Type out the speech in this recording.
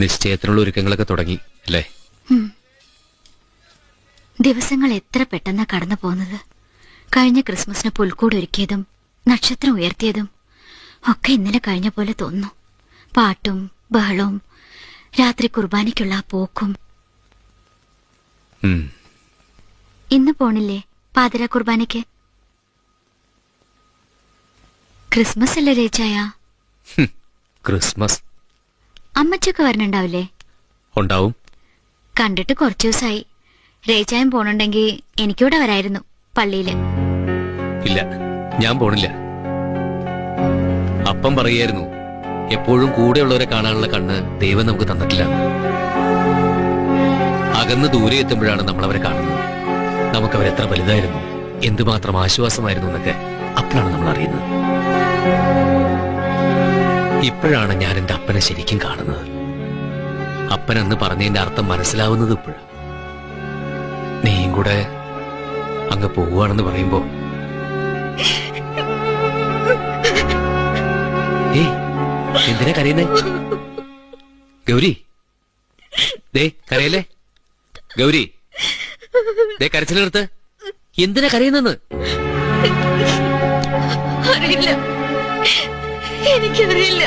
നിശ്ചയത്തിനുള്ള ഒരുക്കങ്ങളൊക്കെ തുടങ്ങി അല്ലേ? ദിവസങ്ങൾ എത്ര പെട്ടെന്നാ കടന്നു പോകുന്നത്? കഴിഞ്ഞ ക്രിസ്മസിന് പുൽക്കൂട് ഒരുക്കിയതും നക്ഷത്രം ഉയർത്തിയതും ഒക്കെ ഇന്നലെ കഴിഞ്ഞ പോലെ തോന്നുന്നു. പാട്ടും ബഹളവും രാത്രി കുർബാനയ്ക്കുള്ള പോക്കും. ഇന്ന് പോണില്ലേ പാതിര കുർബാനയ്ക്ക്? ക്രിസ്മസ് അല്ലേ രേച്ചായ ക്രിസ്മസ് അമ്മച്ചൊക്കെ വരണുണ്ടാവില്ലേ? ഉണ്ടാവും. കണ്ടിട്ട് കുറച്ചു ദിവസമായി രേച്ചായം പോണുണ്ടെങ്കിൽ എനിക്കൂടെ വരായിരുന്നു പള്ളിയിൽ. ഇല്ല ഞാൻ പോണില്ല. അപ്പം പറയായിരുന്നു എപ്പോഴും കൂടെയുള്ളവരെ കാണാനുള്ള കണ്ണ് ദൈവം നമുക്ക് തന്നിട്ടില്ല. അകന്ന് ദൂരെ എത്തുമ്പോഴാണ് നമ്മൾ അവരെ കാണുന്നത്. നമുക്ക് അവരെത്ര വലുതായിരുന്നു എന്തുമാത്രം ആശ്വാസമായിരുന്നു എന്നൊക്കെ അപ്പോഴാണ് നമ്മൾ അറിയുന്നത് ഇപ്പോഴാണ് ഞാൻ എന്റെ അപ്പനെ ശരിക്കും കാണുന്നത്. അപ്പൻ എന്ന് അർത്ഥം മനസ്സിലാവുന്നത് ഇപ്പോഴാണ് നീയും കൂടെ അങ്ങ് പോവുകയാണെന്ന് പറയുമ്പോ ഏ എന്തിനാ കരയുന്നേ? ഗൗരി. ദേ കരയല്ലേ? ഗൗരി. ദേ കരച്ചിൽ എന്തിനാ കരയുന്നെന്ന്? അറിയില്ല. എനിക്കറിയില്ല